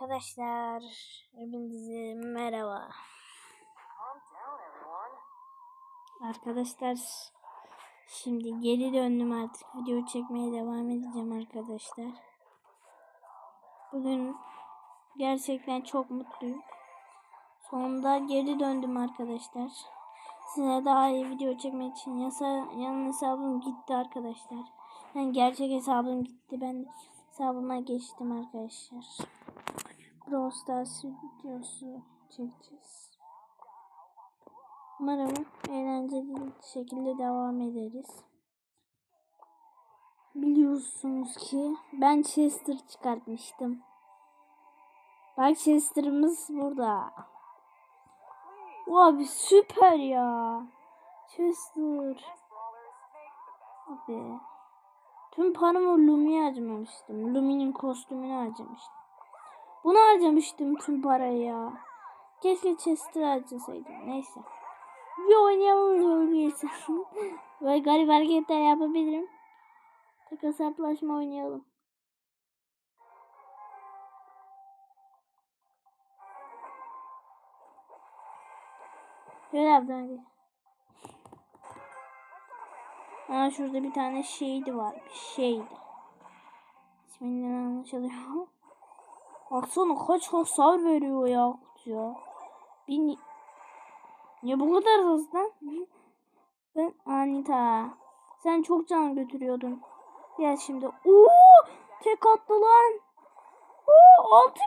Arkadaşlar hepinize merhaba. Arkadaşlar şimdi geri döndüm artık video çekmeye devam edeceğim arkadaşlar. Bugün gerçekten çok mutluyum. Sonunda geri döndüm arkadaşlar. Size daha iyi video çekmek için yasa, yan hesabım gitti arkadaşlar. Yani gerçek hesabım gitti. Ben hesabıma geçtim arkadaşlar. Brawl Stars videosu çekeceğiz. Umarım eğlenceli şekilde devam ederiz. Biliyorsunuz ki ben Chester çıkartmıştım. Bak Chester'ımız burada. Abi süper ya. Chester. Abi. Tüm paramı Lumi'ye harcamıştım. Lumi'nin kostümünü harcamıştım. Bunu harcamıştım tüm parayı ya. Keşke Chester harcasaydım. Neyse. Bir oynayalım öyleyse. Böyle garip hareketler yapabilirim. Tek hesaplaşma oynayalım. Şöyle yaptım hadi. Aa şurada bir tane şeydi var. Bir şeydi. İsminden anlaşılıyor. Baksana kaç hasar veriyor ya kutuya. Bir Niye bu kadar hızlı lan? Ben Anita. Sen çok can götürüyordun. Gel şimdi. Oo! Tek attı lan. Oo! 6000.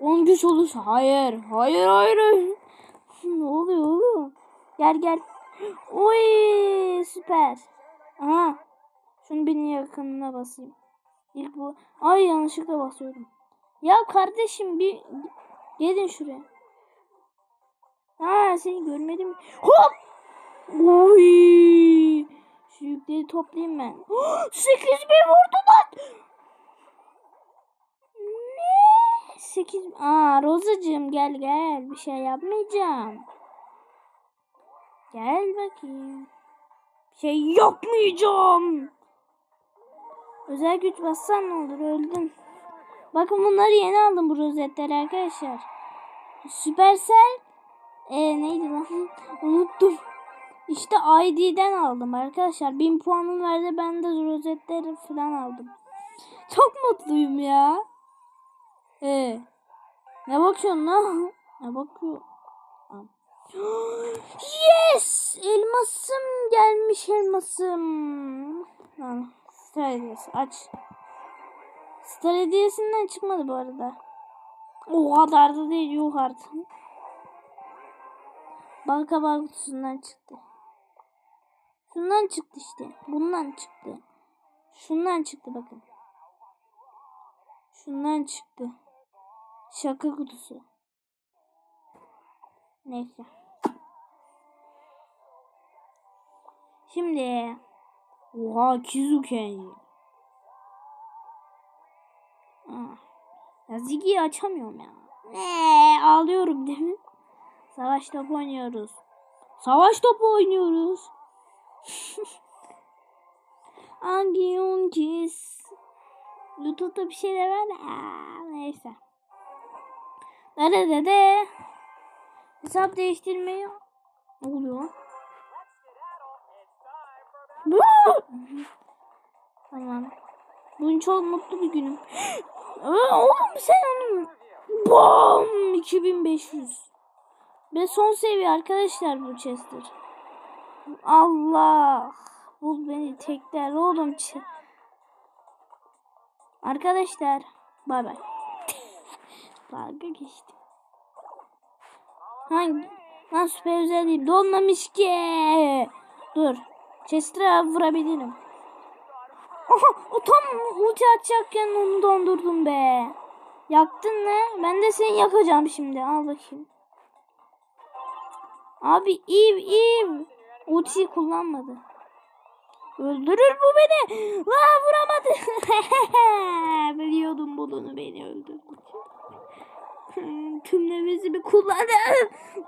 10 güç olursa. Hayır. Hayır hayır. ne oluyor oğlum? Gel gel. Oy süper. Aha. Şunu benim yakınına basayım. İlk bu. Ay yanlışlıkla basıyordum. Ya kardeşim bir gelin şuraya. Ha seni görmedim. Hop! Oy! Şu yükleri toplayayım ben. 8 bin vurdu lan. Ne? 8 Aa Rozacığım gel gel. Bir şey yapmayacağım. Gel bakayım. Bir şey yapmayacağım. Özel güç bassan ne olur öldüm. Bakın bunları yeni aldım bu rozetleri arkadaşlar. Süpersel e, neydi lan? Unuttum. İşte ID'den aldım arkadaşlar. 1000 puanım verdi. Ben de rozetleri falan aldım. Çok mutluyum ya. Ee, ne bakıyorsun lan? Ne bakıyor? Yes! Elmasım gelmiş elmasım. Lan, Star aç. Star çıkmadı bu arada. O kadar da değil yok artık. Banka bal kutusundan çıktı. Şundan çıktı işte. Bundan çıktı. Şundan çıktı bakın. Şundan çıktı. Şaka kutusu. Neyse. Şimdi Oha Kizuken. Ah. Ya Ziggy'yi açamıyorum ya. Ne ağlıyorum değil mi? Savaş topu oynuyoruz. Savaş topu oynuyoruz. Hangi yonkis? YouTube'da bir şeyler var da. Aa, neyse. Dede dede. Hesap değiştirmeyi. Oluyor? Bu. tamam. Bugün çok mutlu bir günüm. Oğlum sen onun. Bom 2500. Ve son seviye arkadaşlar bu Chester. Allah. Bul beni tekler oğlum. Arkadaşlar. Bay bay. Dalga geçtim. Hangi? Lan süper özel değil. Dolmamış ki. Dur. Chester'a vurabilirim. Aha o tam ulti atacakken onu dondurdum be. Yaktın ne? Ben de seni yakacağım şimdi. Al bakayım. Abi Eve Eve. Ultiyi kullanmadı. Öldürür bu beni. Vaa vuramadı. Biliyordum bunu beni öldürdü. Tüm nefesimi kullandı.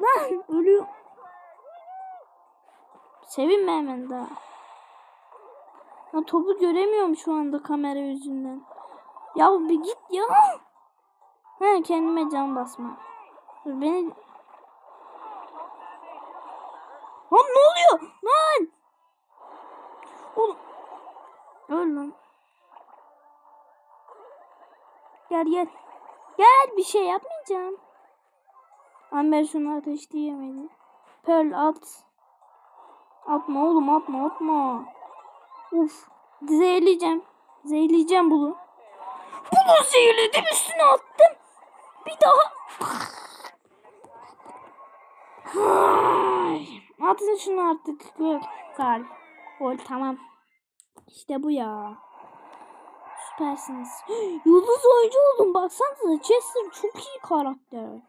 Lan ölüyor. Sevinme hemen daha. Ya topu göremiyorum şu anda kamera yüzünden. Ya bir git ya. Ha kendime can basma. Dur beni... Lan ne oluyor? Lan! Oğlum. Öl lan. Gel gel. Gel bir şey yapmayacağım. Amber şunu ateşleyemedi. Pearl at. Atma oğlum atma atma. Uf. Zehirleyeceğim. Zehirleyeceğim bunu. Bunu zehirledim üstüne attım. Bir daha. Atın şunu artık. Gol. Gol tamam. İşte bu ya. Süpersiniz. Yıldız oyuncu oldum. Baksanıza Chester çok iyi karakter.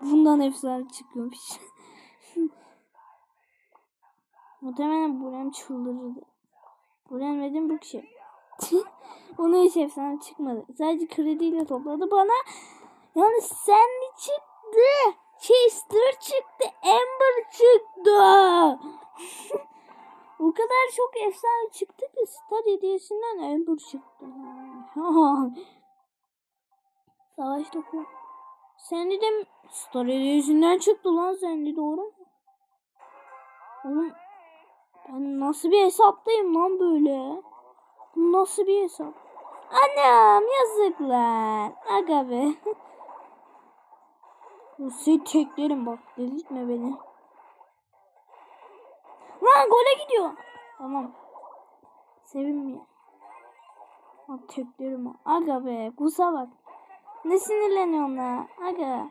Bundan efsane çıkıyormuş. Muhtemelen Burem çıldırırdı. Burem dedim bu kişi. Ona hiç efsane çıkmadı. Sadece krediyle topladı bana. Yani Sandy çıktı. Chester çıktı. Amber çıktı. o kadar çok efsane çıktı ki Star hediyesinden Amber çıktı. Savaş topu. Sandy de Star hediyesinden çıktı lan Sandy doğru mu? Oğlum ben nasıl bir hesaptayım lan böyle? Nasıl bir hesap? Anam yazıklar. Aga be. Seni teklerim bak. Delirtme beni. Lan gole gidiyor. Tamam. Bak teklerim o. Aga be. Kusa bak. Ne sinirleniyorsun la? Aga.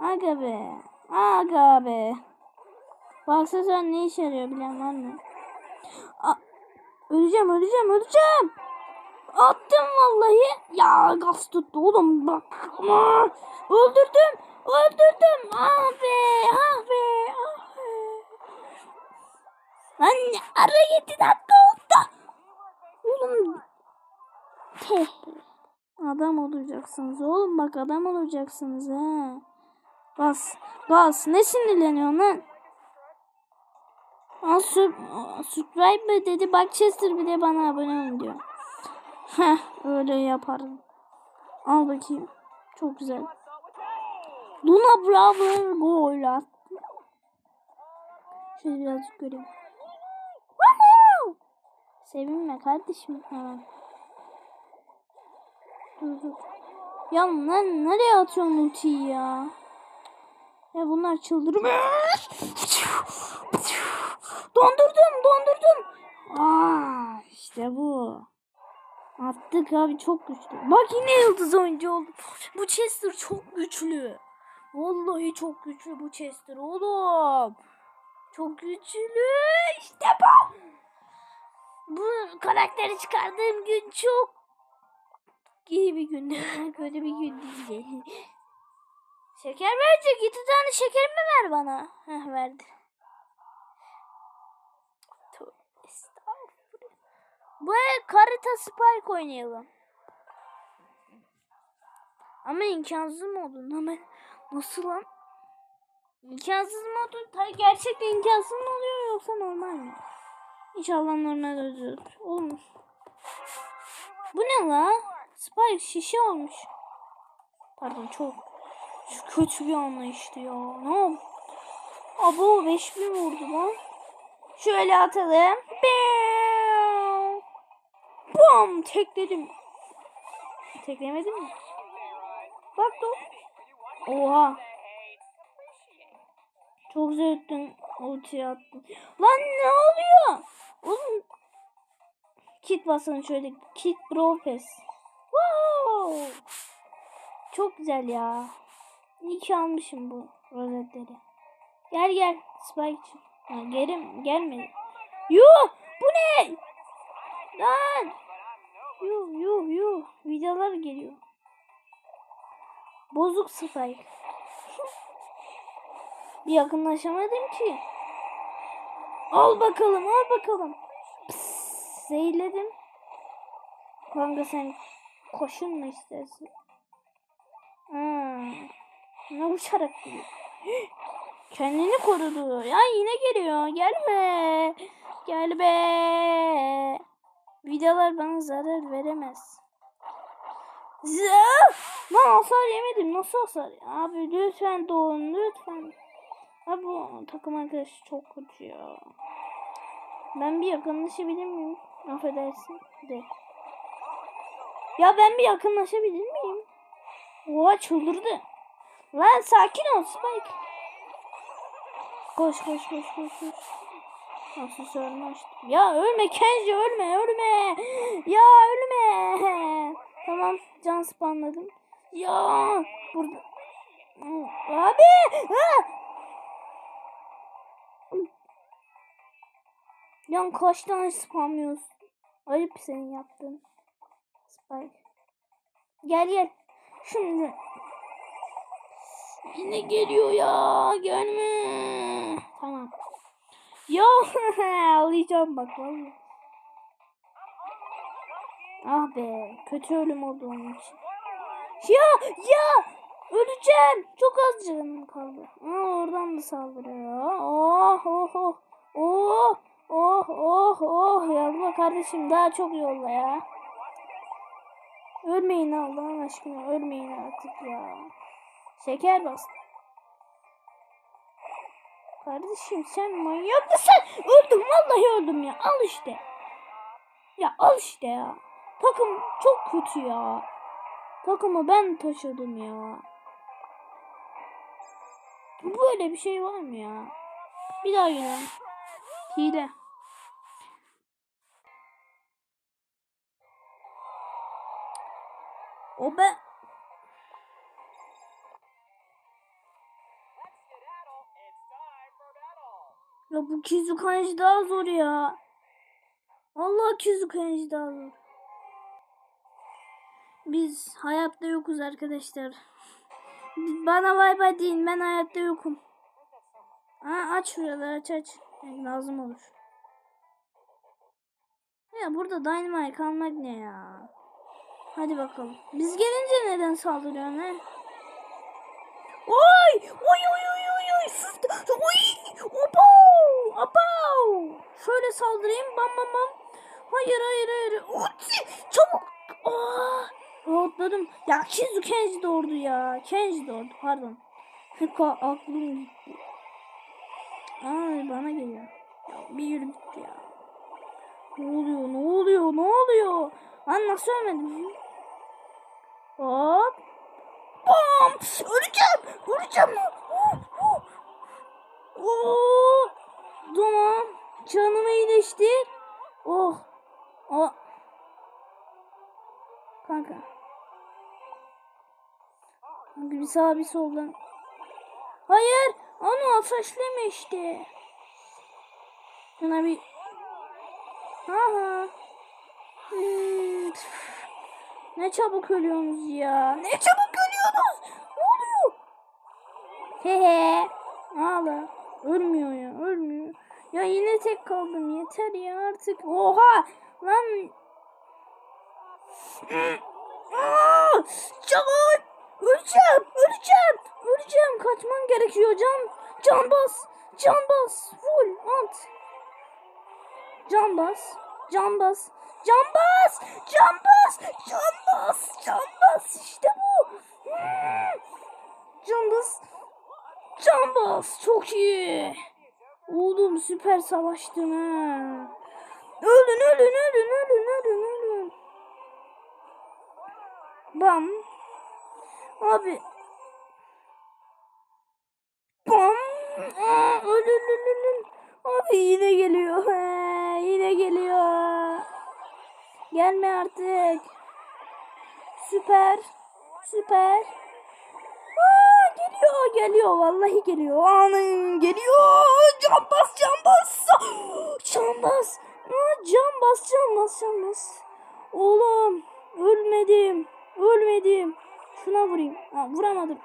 Aga be. Aga be. Baksa sen ne işe yarıyor bilen var mı? Öleceğim öleceğim öleceğim. Attım vallahi. Ya gaz tuttu oğlum bak. Aa, öldürdüm. Öldürdüm. Ah be. Ah be. Ah be. Anne ara yedi dakika oldu. Oğlum. Teh. Adam olacaksınız oğlum bak adam olacaksınız ha. Gaz. Gaz. Ne sinirleniyorsun lan? Aa, sub subscribe dedi. Bak Chester bir de bana abone olun diyor. Heh öyle yaparım. Al bakayım. Çok güzel. Luna Bravo gol attı. Şöyle birazcık göreyim. Sevinme kardeşim. Hemen. Dur dur. Ya lan nereye atıyorsun ultiyi ya? Ya bunlar çıldırmış. Dondurdum dondurdum. Aa, işte bu. Attık abi çok güçlü. Bak yine yıldız oyuncu oldu. Bu Chester çok güçlü. Vallahi çok güçlü bu Chester oğlum. Çok güçlü. İşte bu. Bu karakteri çıkardığım gün çok iyi bir gündü. Kötü bir gün değil. Şeker verecek. İki tane şekerimi ver bana. Heh verdi. Bu karita spike oynayalım. Ama imkansız modunda ama nasıl lan? İmkansız modu ta gerçekten imkansız mı oluyor yoksa normal mi? İnşallah normal olur. Olmuş. Bu ne la? Spike şişe olmuş. Pardon çok şu kötü bir anlayıştı ya. Ne yap? Abo 5000 vurdu lan. Şöyle atalım. Bam! Bam! Tekledim. Teklemedim mi? Bak da. Oha. Çok güzel ettin. Ultiyi attın. Lan ne oluyor? Oğlum. Kit basın şöyle. Kit Bro Pass. Wow. Çok güzel ya. İyi ki almışım bu rozetleri. Gel gel. Ha, gelim gelmedi. Yuh bu ne? Lan. Yuh yuh. Videolar geliyor. Bozuk Spike. Bir yakınlaşamadım ki. Al bakalım al bakalım. Pıs, zehirledim. Kanka sen koşun mu istersin? Hmm. Ne uçarak geliyor. Kendini korudu. Ya yine geliyor. Gelme. Gel be. Videolar bana zarar veremez. Z- Lan hasar yemedim. Nasıl hasar? Abi lütfen doğun lütfen. Abi bu takım arkadaşı çok kötü ya. Ben bir yakınlaşabilir miyim? Affedersin. De. Ya ben bir yakınlaşabilir miyim? Oha çıldırdı. Lan sakin ol Spike. Koş koş koş koş koş. Nasıl sormuştum. Ya ölme Kenji ölme ölme. Ya ölme. Tamam can spamladım. Ya burada. Abi. Ha! Kaç tane spamlıyorsun? Ayıp senin yaptığın. Spike. Gel gel. Şimdi. Yine geliyor ya. Gelme. Tamam. Ya ağlayacağım bak vallahi. Ah be. Kötü ölüm oldu onun için. Ya ya. Öleceğim. Çok az canım kaldı. Aa, oradan da saldırıyor. Oh oh oh. Oh oh oh oh. Yallah kardeşim daha çok yolla ya. Ölmeyin Allah'ın aşkına. Ölmeyin artık ya. Şeker bastı. Kardeşim sen manyak mısın? Öldüm vallahi öldüm ya. Al işte. Ya al işte ya. Takım çok kötü ya. Takımı ben taşıdım ya. Böyle bir şey var mı ya? Bir daha gelelim. Hile. O ben... bu Kizukanji daha zor ya. Allah Kizukanji daha zor. Biz hayatta yokuz arkadaşlar. Bana bay bay deyin ben hayatta yokum. Aa, aç şuraları aç aç. Yani lazım olur. Ya burada Dynamite kalmak ne ya? Hadi bakalım. Biz gelince neden saldırıyor ne? Oy! Oy oy oy oy oy! Oy! Opo! Apo! Şöyle saldırayım bam bam bam. Hayır hayır hayır. Uti! Çabuk! Aa! Rahatladım. Ya Kizu Kenji doğurdu ya. Kenji doğurdu pardon. Aklım gitti. Ay bana geliyor. Ya bir yürü git ya. Ne oluyor? Ne oluyor? Ne oluyor? Lan nasıl ölmedim? Hop. Bam! Öleceğim! Öleceğim! Oh. Tamam. Canımı iyileştir. Oh. Oh. Kanka. Kanka bir sağa bir soldan. Hayır. Onu ateşleme işte. Şuna bir. Aha. Hmm. Ne çabuk ölüyorsunuz ya. Ne çabuk ölüyorsunuz. Ne oluyor? Hehe. Ağla. Ölmüyor ya. Ölmüyor. Ya yine tek kaldım. Yeter ya artık. Oha. Lan. Çabuk. Öleceğim. Öleceğim. Öleceğim. Kaçmam gerekiyor. Can. Can bas. Can bas. Full. At. Can bas. Can bas. Can bas. Can bas. Can bas. Can bas. İşte bu. Hmm. Can bas. Can bas. Çok iyi. Oğlum süper savaştın ha. Ölün ölün ölün ölün ölün ölün. Bam. Abi. Bam. Aa, ölün ölün ölün. Abi yine geliyor. He, yine geliyor. Gelme artık. Süper. Süper. Geliyor geliyor vallahi geliyor. Anın geliyor. Can bas can bas. Can bas. Can bas can bas can bas. Oğlum ölmedim. Ölmedim. Şuna vurayım. Ha, vuramadım.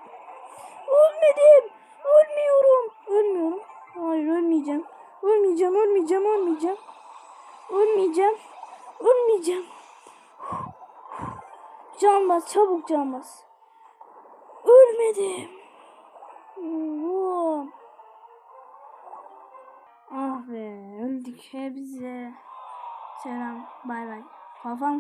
Ölmedim. Ölmüyorum. Ölmüyorum. Hayır ölmeyeceğim. Ölmeyeceğim, ölmeyeceğim, ölmeyeceğim. Ölmeyeceğim. Ölmeyeceğim. Can bas, çabuk can bas. Ölmedim. Oğlum. Ah be, öldük hepsi. Selam. Bay bay. Kafam